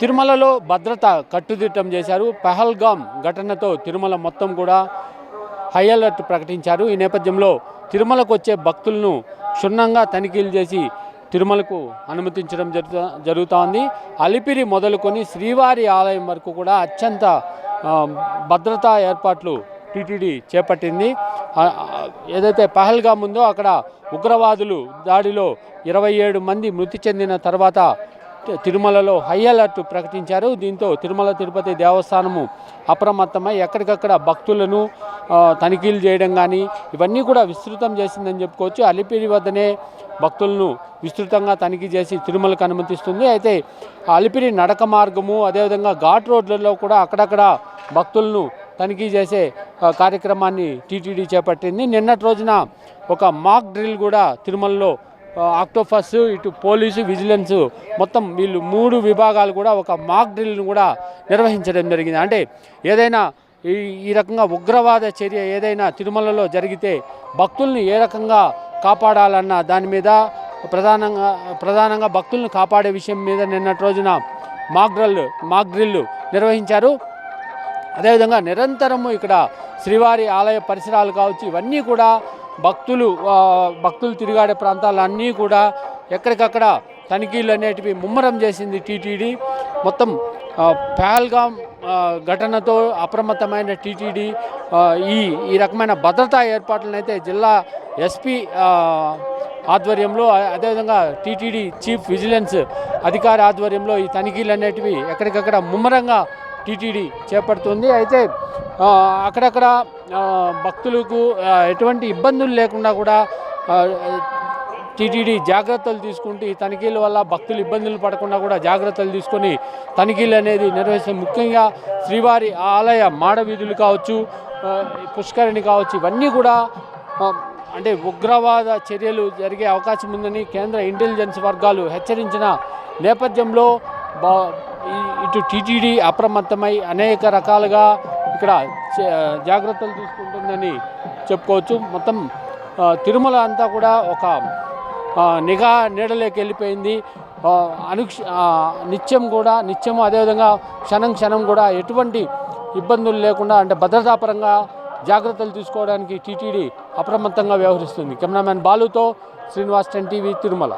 తిరుమలలో భద్రత కట్టుదిట్టం చేశారు. పహల్గామ్ ఘటనతో తిరుమల మొత్తం కూడా హై అలర్ట్ ప్రకటించారు. ఈ నేపథ్యంలో తిరుమలకు వచ్చే భక్తులను క్షుణ్ణంగా తనిఖీలు చేసి తిరుమలకు అనుమతించడం జరుగుతా జరుగుతోంది. అలిపిరి మొదలుకొని శ్రీవారి ఆలయం వరకు కూడా అత్యంత భద్రతా ఏర్పాట్లు టీటీడీ చేపట్టింది. ఏదైతే పహల్గామ్ ఉందో అక్కడ ఉగ్రవాదులు దాడిలో ఇరవై ఏడు మంది మృతి చెందిన తర్వాత తిరుమలలో హై అలర్ట్ ప్రకటించారు. దీంతో తిరుమల తిరుపతి దేవస్థానము అప్రమత్తమై ఎక్కడికక్కడ భక్తులను తనిఖీలు చేయడం కానీ ఇవన్నీ కూడా విస్తృతం చేసిందని చెప్పుకోవచ్చు. అలిపిరి వద్దనే భక్తులను విస్తృతంగా తనిఖీ చేసి తిరుమలకు అనుమతిస్తుంది. అయితే ఆ అలిపిరి నడక మార్గము అదేవిధంగా ఘాట్ రోడ్లలో కూడా అక్కడక్కడ భక్తులను తనిఖీ చేసే కార్యక్రమాన్ని టీటీడీ చేపట్టింది. నిన్నటి రోజున ఒక మాక్ డ్రిల్ కూడా తిరుమలలో ఆక్టోఫస్ ఇటు పోలీసు విజిలెన్స్ మొత్తం వీళ్ళు మూడు విభాగాలు కూడా ఒక మాక్ డ్రిల్ను కూడా నిర్వహించడం జరిగింది. అంటే ఏదైనా ఈ ఈ రకంగా ఉగ్రవాద చర్య ఏదైనా తిరుమలలో జరిగితే భక్తుల్ని ఏ రకంగా కాపాడాలన్న దాని మీద ప్రధానంగా ప్రధానంగా భక్తులను కాపాడే విషయం మీద నిన్నటి రోజున మాక్ డ్రిల్ మాక్ డ్రిల్ నిర్వహించారు. అదేవిధంగా నిరంతరము ఇక్కడ శ్రీవారి ఆలయ పరిసరాలు కావచ్చు ఇవన్నీ కూడా భక్తులు భక్తులు తిరిగాడే ప్రాంతాలన్నీ కూడా ఎక్కడికక్కడ తనిఖీలు అనేటివి ముమ్మరం చేసింది టీటీడీ. మొత్తం ఆ, పహల్గామ్ ఘటనతో అప్రమత్తమైన టీటీడీ ఈ ఈ రకమైన భద్రతా ఏర్పాట్లను అయితే జిల్లా ఎస్పీ ఆధ్వర్యంలో అదేవిధంగా టీటీడీ చీఫ్ విజిలెన్స్ అధికారి ఆధ్వర్యంలో ఈ తనిఖీలు అనేటివి ఎక్కడికక్కడ ముమ్మరంగా టీటీడీ చేపడుతుంది. అయితే అక్కడక్కడ భక్తులకు ఎటువంటి ఇబ్బందులు లేకుండా కూడా టీటీడీ జాగ్రత్తలు తీసుకుంటూ ఈ తనిఖీల వల్ల భక్తులు ఇబ్బందులు పడకుండా కూడా జాగ్రత్తలు తీసుకొని తనిఖీలు అనేది నిర్వహిస్తాం ముఖ్యంగా శ్రీవారి ఆలయ మాడ వీధులు కావచ్చు పుష్కరిణి కావచ్చు ఇవన్నీ కూడా అంటే ఉగ్రవాద చర్యలు జరిగే అవకాశం ఉందని కేంద్ర ఇంటెలిజెన్స్ వర్గాలు హెచ్చరించిన నేపథ్యంలో బా ఇటు టీటీడీ అప్రమత్తమై అనేక రకాలుగా ఇక్కడ జాగ్రత్తలు తీసుకుంటుందని చెప్పుకోవచ్చు. మొత్తం తిరుమల అంతా కూడా ఒక నిఘా నీడలోకి వెళ్ళిపోయింది. అనుక్ష నిత్యం కూడా నిత్యం అదేవిధంగా క్షణం క్షణం కూడా ఎటువంటి ఇబ్బందులు లేకుండా అంటే భద్రతాపరంగా జాగ్రత్తలు తీసుకోవడానికి టీటీడీ అప్రమత్తంగా వ్యవహరిస్తుంది. కెమెరామెన్ బాలుతో శ్రీనివాస్ టెన్ టీవీ తిరుమల.